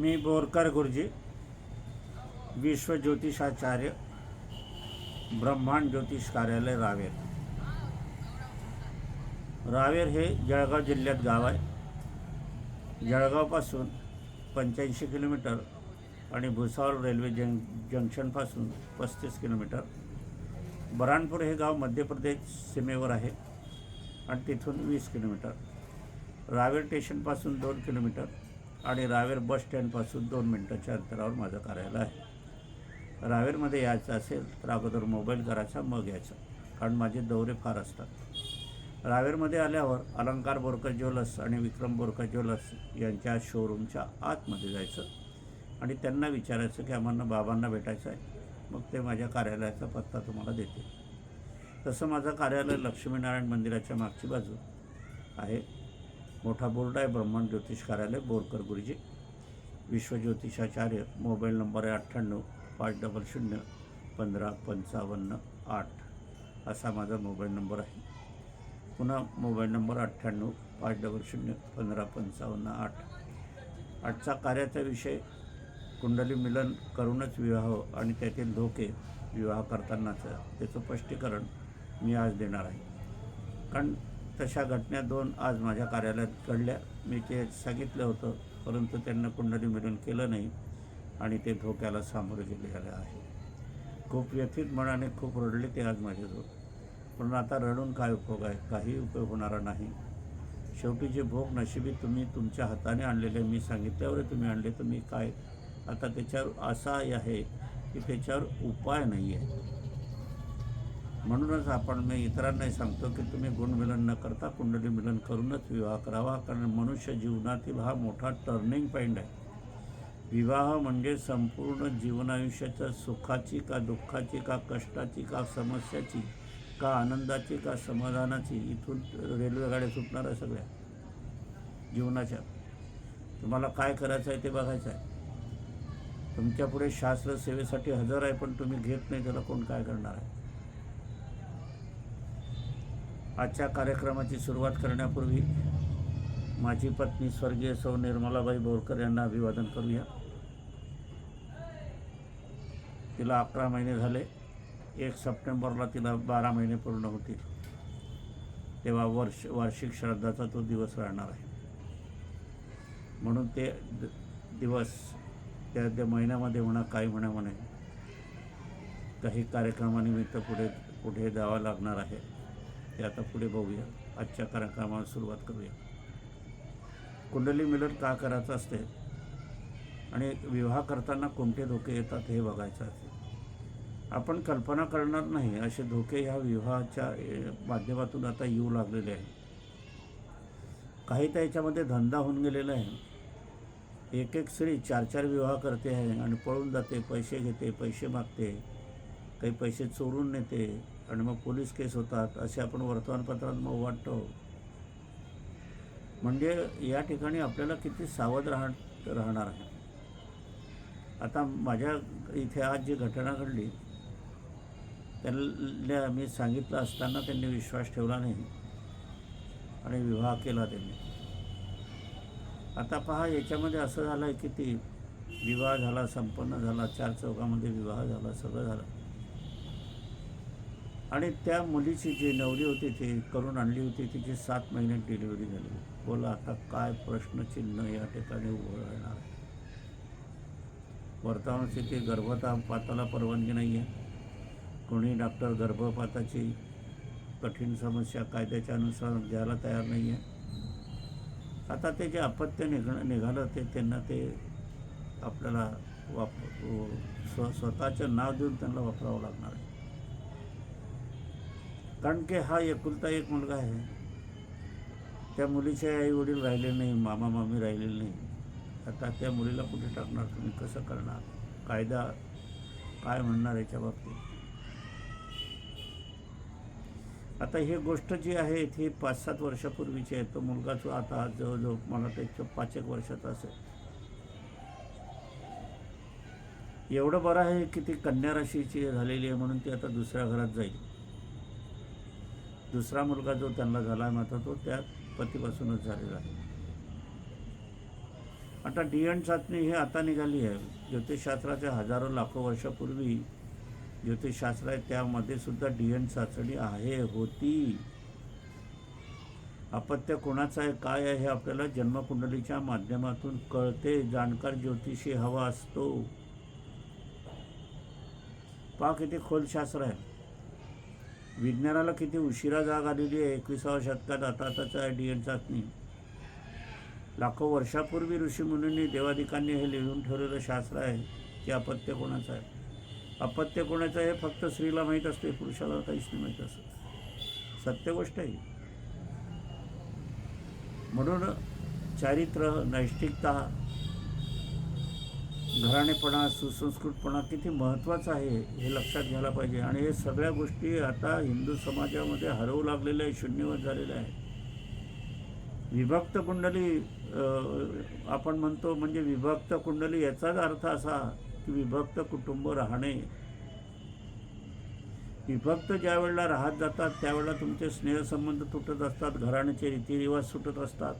मी बोरकर गुरुजी विश्व ज्योतिषाचार्य ब्रह्मांड ज्योतिष कार्यालय रावेर. रावेर हे जळगाव जिल्ह्यात गाव आहे. जळगावपासून पंच्याऐंशी किलोमीटर आणि भुसावळ रेल्वे जंक जंक्शनपासून पस्तीस किलोमीटर. बराणपूर हे गाव मध्य प्रदेश सीमेवर आहे आणि तिथून वीस किलोमीटर. रावेर स्टेशनपासून दोन किलोमीटर. आणि रावेर बस स्टँडपासून दोन मिनटाच्या अंतरावर माझं कार्यालय आहे. रावेरमध्ये यायचं असेल तर अगोदर मोबाईल करायचा मग यायचं कारण माझे दौरे फार असतात. रावेरमध्ये आल्यावर अलंकार बोरकर ज्वेलर्स आणि विक्रम बोरकर ज्वेलर्स यांच्या शोरूमच्या आतमध्ये जायचं आणि त्यांना विचारायचं की आम्हाला बाबांना भेटायचं आहे मग ते माझ्या कार्यालयाचा पत्ता तुम्हाला देते तसं माझं कार्यालय लक्ष्मीनारायण मंदिराच्या मागची बाजू आहे. मोठा बोर्ड आहे ब्रह्मांड ज्योतिष कार्यालय बोरकर गुरुजी. विश्वज्योतिषाचार्य मोबाईल नंबर आहे अठ्ठ्याण्णव पाच डबल शून्य पंधरा पंचावन्न आठ. असा माझा मोबाईल नंबर आहे. पुन्हा मोबाईल नंबर अठ्ठ्याण्णव पाच डबल शून्य पंधरा पंचावन्न आठ. आजचा कार्याचा विषय कुंडली मिलन करूनच विवाह आणि त्यातील धोके विवाह करतानाचं त्याचं स्पष्टीकरण मी आज देणार आहे. कारण तशा घटना दोन आज माझ्या कार्यालयात घडल्या. मी ते सांगितलं होतं परंतु त्यांना कुंडली मिलन केलं नाही आणि ते धोक्याला सामोरे गेलेले आहे. खूप व्यथित मनाने खूप रडले ते आज माझ्याजवळ. पण आता रडून काय उपयोग आहे? काही उपयोग होणारा नाही. शेवटी जे भोग नशिबी तुम्ही तुमच्या हाताने आणलेले मी सांगितल्यावर तुम्ही आणले तुम्ही काय? आता त्याच्यावर असा आहे की त्याच्यावर उपाय नाही आहे. म्हणूनच आपण मी इतरांनाही सांगतो की तुम्ही गुणमिलन न करता कुंडली मिलन करूनच विवाह करावा कारण मनुष्य जीवनातील हा मोठा टर्निंग पॉईंट आहे. विवाह म्हणजे संपूर्ण जीवनायुष्याच्या सुखाची का दुःखाची का कष्टाची का समस्याची का आनंदाची का समाधानाची इथून रेल्वेगाड्या सुटणार आहे सगळ्या जीवनाच्या. तुम्हाला काय करायचं आहे ते बघायचं आहे तुमच्यापुढे शास्त्रसेवेसाठी शास्त्र सेवेसाठी हजर आहे पण तुम्ही घेत नाही त्याला कोण काय करणार आहे? आजच्या कार्यक्रमाची सुरुवात करण्यापूर्वी माझी पत्नी स्वर्गीय सौ निर्मलाबाई बोरकर यांना अभिवादन करूया. तिला अकरा महिने झाले. एक सप्टेंबरला तिला बारा महिने पूर्ण होतील. तेव्हा वर्ष वार्षिक श्राद्धाचा तो दिवस राहणार आहे. म्हणून ते द- दिवस त्या त्या महिन्यामध्ये म्हणा काही म्हणा म्हणे काही कार्यक्रमानिमित्त पुढे पुढे जावं लागणार आहे. ते आता पुढे बघूया. आजच्या कार्यक्रमाला सुरुवात करूया. कुंडली मिलन का करायचं असते? आणि विवाह करताना कोणते धोके येतात हे बघायचं असते आपण कल्पना करणार नाही असे धोके ह्या विवाहाच्या माध्यमातून आता येऊ लागलेले आहे काही तर याच्यामध्ये धंदा होऊन गेलेला आहे. एक एक स्त्री चार चार विवाह करते आहे आणि पळून जाते पैसे घेते पैसे मागते काही पैसे चोरून नेते आणि मग पोलीस केस होतात असे आपण वर्तमानपत्रात मग वाटतो. म्हणजे या ठिकाणी आपल्याला किती सावध राह राहणार आहे. आता माझ्या इथे आज जी घटना घडली त्यांना मी सांगितलं असताना त्यांनी विश्वास ठेवला नाही. आणि विवाह केला त्यांनी. आता पहा याच्यामध्ये असं झालं आहे की ती विवाह झाला संपन्न झाला चार चौकामध्ये विवाह झाला सगळं झालं. आणि त्या मुलीची जी नवरी होती ती करून आणली होती तिची सात महिन्यात डिलिव्हरी झाली. बोला आता काय प्रश्नचिन्ह या ठिकाणी उभं राहणार आहे ती गर्भता गर्भपाताला परवानगी नाही आहे कोणी डॉक्टर गर्भपाताची कठीण समस्या कायद्याच्या अनुसार द्यायला तयार नाही आहे आता ते जे अपत्य निघणं निघालं ते त्यांना ते आपल्याला वाप स्व स्वतःचं नाव देऊन त्यांना वापरावं लागणार आहे. कारण की हा एकुलता एक मुलगा आहे. त्या मुलीचे आई वडील राहिले नाही मामा मामी राहिलेले नाही. आता त्या मुलीला कुठे टाकणार? तुम्ही कसं करणार? कायदा काय म्हणणार याच्या बाबतीत? आता ही गोष्ट जी आहे ती पाच सात वर्षापूर्वीची आहे. तो मुलगा जो आता जवळजवळ मला त्याच्या पाच एक वर्षाचा असेल. एवढं बरं आहे की ती कन्या राशीची झालेली आहे म्हणून ती आता दुसऱ्या घरात जाईल. दुसरा मुलगा जो त्यांना झाला आहे मात्र तो त्या पतीपासूनच झालेला आहे. आता डी एन चाचणी ही आता निघाली आहे. ज्योतिषशास्त्राच्या हजारो लाखो वर्षापूर्वी ज्योतिषशास्त्र आहे त्यामध्ये सुद्धा डी एन चाचणी आहे होती. अपत्य कोणाचं आहे काय आहे हे आपल्याला जन्मकुंडलीच्या माध्यमातून कळते. जाणकार ज्योतिषी हवा असतो. पहा किती खोल शास्त्र आहे. विज्ञानाला किती उशिरा जाग आलेली आहे एकविसाव्या शतकात आता त्याचा आहे डी एन चाचणी लाखो वर्षापूर्वी ऋषीमुनींनी देवाधिकांनी हे लिहून ठेवलेलं शास्त्र आहे की अपत्य कोणाचं आहे? अपत्य कोणाचं हे फक्त स्त्रीला माहीत असते पुरुषाला काहीच नाही माहीत असत. सत्य गोष्ट आहे. म्हणून चारित्र्य नैष्टिकता घराणेपणा सुसंस्कृतपणा किती महत्त्वाचं आहे हे लक्षात घ्यायला पाहिजे. आणि हे सगळ्या गोष्टी आता हिंदू समाजामध्ये हरवू लागलेल्या आहे शून्यवत झालेल्या आहे विभक्त कुंडली आपण म्हणतो म्हणजे विभक्त कुंडली याचाच अर्थ असा की विभक्त कुटुंब राहणे. विभक्त ज्या वेळेला राहत जातात त्यावेळेला तुमचे स्नेहसंबंध तुटत असतात घराण्याचे रीतिरिवाज सुटत असतात.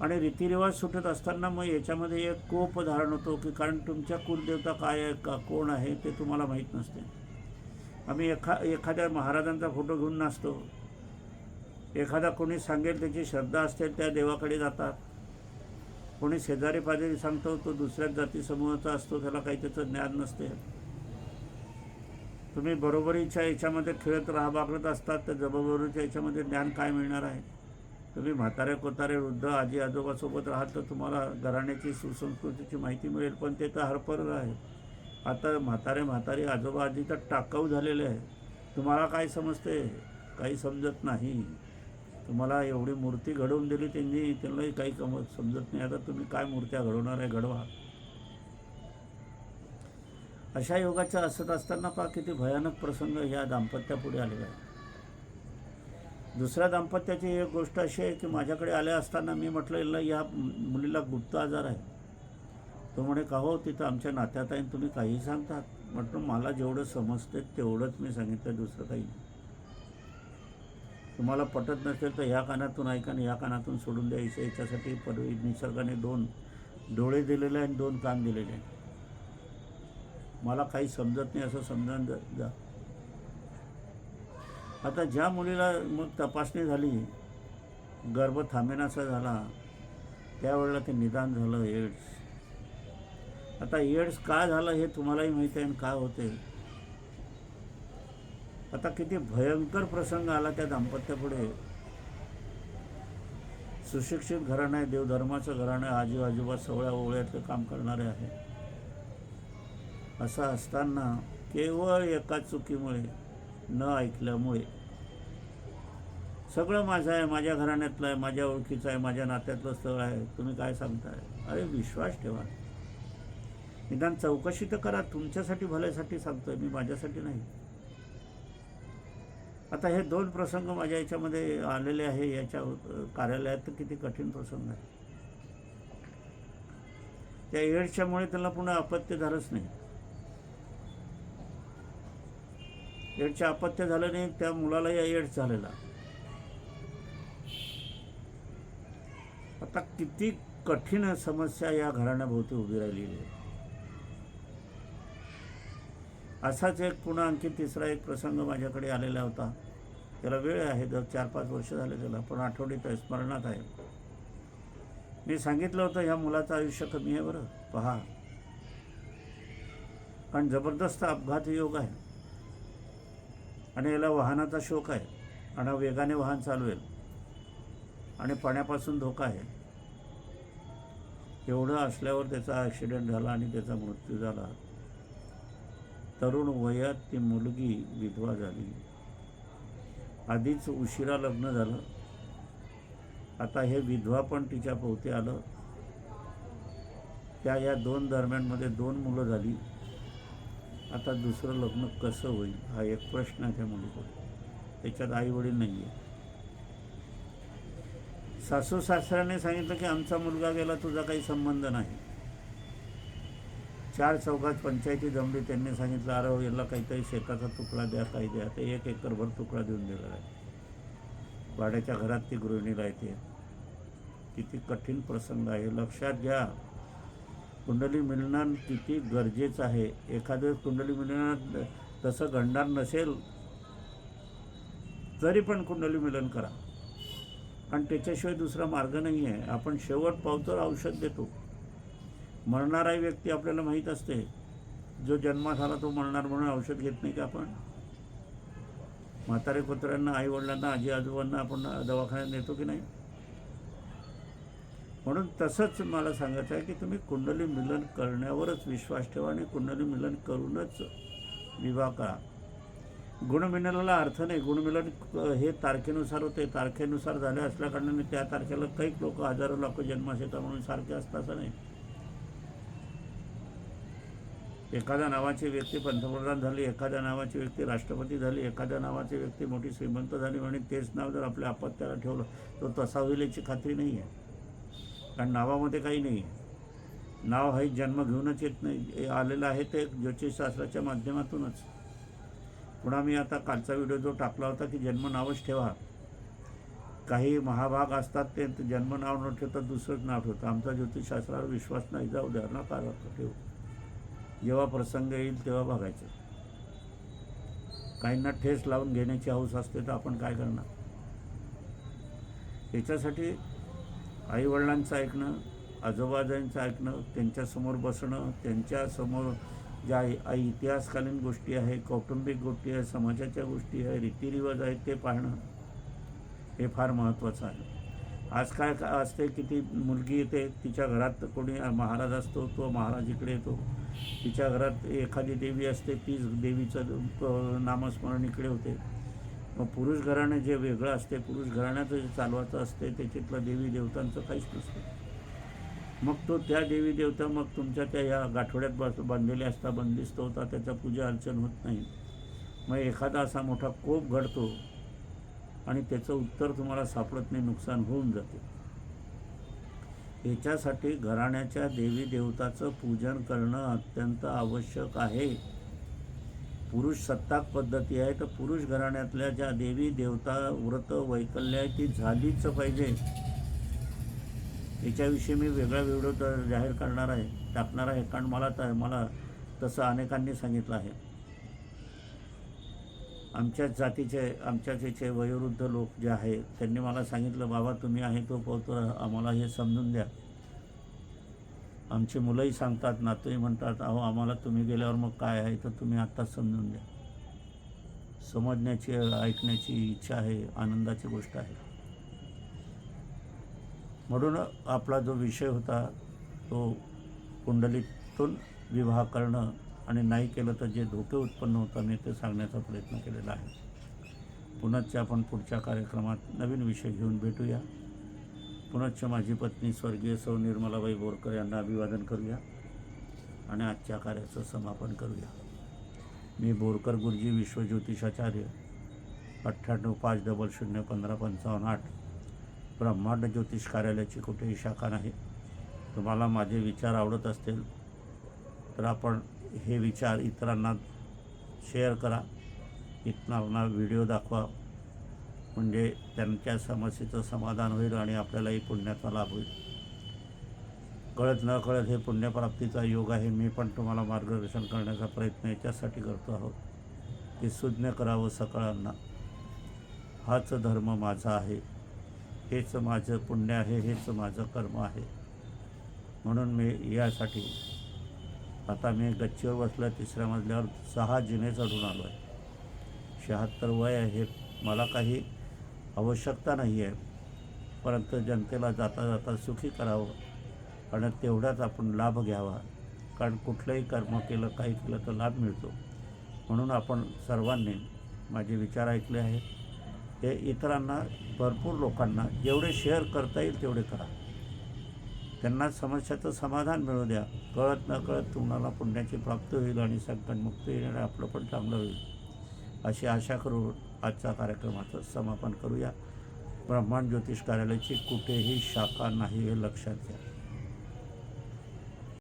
आणि रीतिरिवाज सुटत असताना मग याच्यामध्ये एक कोप धारण होतो की कारण तुमच्या कुलदेवता काय आहे का कोण आहे ते तुम्हाला माहीत नसते. आम्ही एखा एखाद्या महाराजांचा फोटो घेऊन नसतो एखादा कोणी सांगेल त्याची श्रद्धा असते त्या देवाकडे जातात. कोणी शेजारी पाजारी सांगतो तो दुसऱ्याच जाती समूहाचा असतो त्याला काही त्याचं ज्ञान नसते. तुम्ही बरोबरीच्या याच्यामध्ये खेळत राहा बागडत असतात तर जबाबदारीच्या याच्यामध्ये ज्ञान काय मिळणार आहे? तुम्ही म्हातारे कोतारे वृद्ध आजी आजोबासोबत राहाल तर तुम्हाला घराण्याची सुसंस्कृतीची माहिती मिळेल पण ते तर हरपर आहे. आता म्हातारे म्हातारी आजोबा आजी तर टाकाऊ झालेले आहे. तुम्हाला काय समजते? काही समजत नाही. तुम्हाला एवढी मूर्ती घडवून दिली त्यांनी त्यांनाही काही कम समजत नाही. आता तुम्ही काय मूर्त्या घडवणार आहे? घडवा. अशा योगाच्या असत असताना पहा किती भयानक प्रसंग ह्या दाम्पत्यापुढे आलेला आहे दुसऱ्या दाम्पत्याची एक गोष्ट अशी आहे की माझ्याकडे आल्या असताना मी म्हटलं या मुलीला गुप्त आजार आहे. तो म्हणे का हो तिथं आमच्या नात्यात आहे तुम्ही काही सांगतात. म्हटलं मला जेवढं समजते तेवढंच मी सांगितलं दुसरं काही तुम्हाला पटत नसेल तर ह्या कानातून ऐका आणि ह्या कानातून सोडून द्यायचं याच्यासाठी परवी निसर्गाने दोन डोळे दिलेले आहे आणि दोन कान दिलेले आहे मला काही समजत नाही असं समजावून जा जा आता ज्या मुलीला मग तपासणी झाली गर्भ थांबेनासा झाला त्यावेळेला ते निदान झालं एड्स. आता एड्स का झालं हे तुम्हालाही माहिती आहे आणि काय होते? आता किती भयंकर प्रसंग आला त्या दाम्पत्यापुढे. सुशिक्षित घराणं आहे देवधर्माचं घराणं आहे आजी आजोबा सवळ्या ओवळ्यातलं काम करणारे आहे. असं असताना केवळ एका चुकीमुळे न ऐकल्यामुळे. सगळं माझं आहे माझ्या घराण्यातलं आहे माझ्या ओळखीचं आहे माझ्या नात्यातलं स्थळ आहे. तुम्ही काय सांगताय? अरे विश्वास ठेवा. निदान चौकशी तर करा. तुमच्यासाठी भल्यासाठी सांगतोय मी माझ्यासाठी नाही. आता हे दोन प्रसंग माझ्या याच्यामध्ये आलेले आहे याच्या कार्यालयात तर किती कठीण प्रसंग आहे. त्या एड्सच्यामुळे त्यांना पुन्हा अपत्य झालंच नाही. एडच्या अपत्य झालं नाही त्या मुलाला या एड्स झालेला. आता किती कठीण समस्या या घराण्याभोवती उभी राहिलेली आहे. असाच एक पुन्हा आणखी तिसरा एक प्रसंग माझ्याकडे आलेला होता. त्याला वेळ आहे जर चार पाच वर्ष झाले त्याला पण आठवडीत आहे स्मरणात आहे. मी सांगितलं होतं ह्या मुलाचं आयुष्य कमी आहे बरं. पहा. कारण जबरदस्त अपघात योग आहे. आणि याला वाहनाचा शोक आहे. आणि वेगाने वाहन चालवेल. आणि पाण्यापासून धोका आहे. एवढं असल्यावर त्याचा ॲक्सिडेंट झाला आणि त्याचा मृत्यू झाला. तरुण वयात ती मुलगी विधवा झाली. आधीच उशिरा लग्न झालं. आता हे विधवा पण तिच्या पोहते आलं. त्या या दोन दरम्यानमध्ये दोन मुलं झाली. आता दुसरं लग्न कसं होईल हा एक प्रश्न आहे त्या मुलीकडे त्याच्यात आईवडील नाही आहे सासू सासऱ्याने सांगितलं की आमचा मुलगा गेला तुझा काही संबंध नाही. चार चौकात पंचायती जमली त्यांनी सांगितलं अरे हो, याला काहीतरी शेताचा तुकडा द्या काही द्या. ते एक एकरभर तुकडा देऊन दिलेला आहे. भाड्याच्या घरात ती गृहिणी राहते किती कठीण प्रसंग आहे. लक्षात घ्या. कुंडली मिलनं किती गरजेचं आहे? एखादं कुंडली मिलनात तसं घडणार नसेल तरी पण कुंडली मिलन करा. आणि त्याच्याशिवाय दुसरा मार्ग नाही आहे आपण शेवट पावतर औषध देतो. मरणारा व्यक्ती आपल्याला माहीत असते. जो जन्मा झाला तो मरणार म्हणून औषध घेत नाही का आपण? म्हातारे कुत्र्यांना आईवडिलांना आजी आजोबांना आपण दवाखान्यात नेतो की नाही? म्हणून तसंच मला सांगायचं आहे की तुम्ही कुंडली मिलन करण्यावरच विश्वास ठेवा आणि कुंडली मिलन करूनच विवाह करा. गुणमिलनाला अर्थ नाही. गुणमिलन हे तारखेनुसार होते. तारखेनुसार झाले असल्या कारणाने त्या तारखेला काही लोक हजारो लोक जन्मास येतात म्हणून सारखे असतात असं नाही. एखाद्या नावाची व्यक्ती पंतप्रधान झाली एखाद्या नावाची व्यक्ती राष्ट्रपती झाली एखाद्या नावाची व्यक्ती मोठी श्रीमंत झाली आणि तेच नाव जर आपल्या अपत्याला ठेवलं तर तसा होईल याची खात्री नाही आहे कारण नावामध्ये काही नाही आहे. नाव हे जन्म घेऊनच येत नाही. आलेलं आहे ते ज्योतिषशास्त्राच्या माध्यमातूनच. पुन्हा मी आता कालचा व्हिडिओ जो टाकला होता की जन्म नावच ठेवा. काही महाभाग असतात ते जन्म नाव न ठेवता दुसरंच नाव ठेवतं. आमचा ज्योतिषशास्त्रावर विश्वास नाही. जाऊ द्या नका ठेवू जेव्हा प्रसंग येईल तेव्हा बघायचं. काहींना ठेस लावून घेण्याची हौस असते तर आपण काय करणार? याच्यासाठी आईवडिलांचं ऐकणं आजोबाजांचं ऐकणं त्यांच्यासमोर बसणं त्यांच्यासमोर ज्या आई- इतिहासकालीन गोष्टी आहे कौटुंबिक गोष्टी आहे समाजाच्या गोष्टी आहे रीतिरिवाज आहेत ते पाहणं हे फार महत्त्वाचं आहे. आज काय का- असते की ती मुलगी येते तिच्या घरात कोणी महाराज असतो तो महाराज इकडे येतो. तिच्या घरात एखादी देवी असते तीच देवीचं नामस्मरण इकडे होते. मग पुरुष घराणं जे वेगळं असते पुरुष घराण्याचं जे चालवायचं असते त्याच्यातलं देवी देवतांचं काहीच नसतं. मग तो त्या देवी देवता मग तुमच्या त्या या गाठोड्यात बस बांधलेल्या असता बंदिस्त होता त्याचा पूजा अर्चन होत नाही. मग एखादा असा मोठा कोप घडतो आणि त्याचं उत्तर तुम्हाला सापडत नाही नुकसान होऊन जाते. याच्यासाठी घराण्याच्या देवी देवताचं पूजन करणं अत्यंत आवश्यक आहे. पुरुष सत्ताक पद्धती आहे तर पुरुष घराण्यातल्या ज्या देवी देवता व्रत वैकल्य आहे ती झालीच पाहिजे. याच्याविषयी मी वेगळा व्हिडिओ तर जाहीर करणार आहे टाकणार आहे कारण मला तर मला तसं अनेकांनी सांगितलं आहे. आमच्याच जातीचे आमच्याच याचे वयोवृद्ध लोक जे आहेत त्यांनी मला सांगितलं बाबा तुम्ही आहे तो पोहतो आम्हाला हे समजून द्या. आमची मुलंही सांगतात नातूही म्हणतात अहो आम्हाला तुम्ही गेल्यावर मग काय आहे तर तुम्ही आत्ताच समजून द्या समजण्याची ऐकण्याची इच्छा आहे आनंदाची गोष्ट आहे. म्हणून आपला जो विषय होता तो कुंडलीतून विवाह करणं आणि नाही केलं तर जे धोके उत्पन्न होतं मी ते सांगण्याचा प्रयत्न केलेला आहे. पुनश्च आपण पुढच्या कार्यक्रमात नवीन विषय घेऊन भेटूया. पुनश्च माझी पत्नी स्वर्गीय सौ निर्मलाबाई बोरकर यांना अभिवादन करूया आणि आजच्या कार्याचं समापन करूया. मी बोरकर गुरुजी विश्वज्योतिषाचार्य अठ्ठ्याण्णव पाच डबल शून्य पंधरा पंचावन्न आठ ब्रह्मांड ज्योतिष कार्यालयाची कुठेही शाखा नाही. तुम्हाला माझे विचार आवडत असतील तर आपण हे विचार इतरांना शेअर करा. इतरांना व्हिडिओ दाखवा. म्हणजे त्यांच्या समस्येचं समाधान होईल आणि आपल्यालाही पुण्याचा लाभ होईल. कळत न कळत हे पुण्यप्राप्तीचा योग आहे मी पण तुम्हाला मार्गदर्शन करण्याचा प्रयत्न याच्यासाठी करतो आहोत. की सुज्ञ करावं सकळांना. हाच धर्म माझा आहे. हेच माझं पुण्य आहे हेच माझं कर्म आहे. म्हणून मी यासाठी आता मी गच्चीवर बसल्या तिसऱ्या मजल्यावर सहा जिने चढून आलो आहे शहात्तर वय आहे मला काही आवश्यकता नाही आहे. परंतु जनतेला जाता जाता सुखी करावं आणि तेवढाच आपण लाभ घ्यावा. कारण कुठलंही कर्म केलं काही केलं तर लाभ मिळतो. म्हणून आपण सर्वांनी माझे विचार ऐकले आहेत. हे इतरांना भरपूर लोकांना जेवढे शेअर करता येईल तेवढे करा. त्यांना समस्याचं समाधान मिळू द्या. कळत न कळत तुम्हाला पुण्याची प्राप्त होईल आणि संकटमुक्त होईल आणि आपलं पण चांगलं होईल. अशी आशा करून आजच्या कार्यक्रमाचं समापन करूया. ब्रह्मांड ज्योतिष कार्यालयाची कुठेही शाखा नाही हे लक्षात घ्या.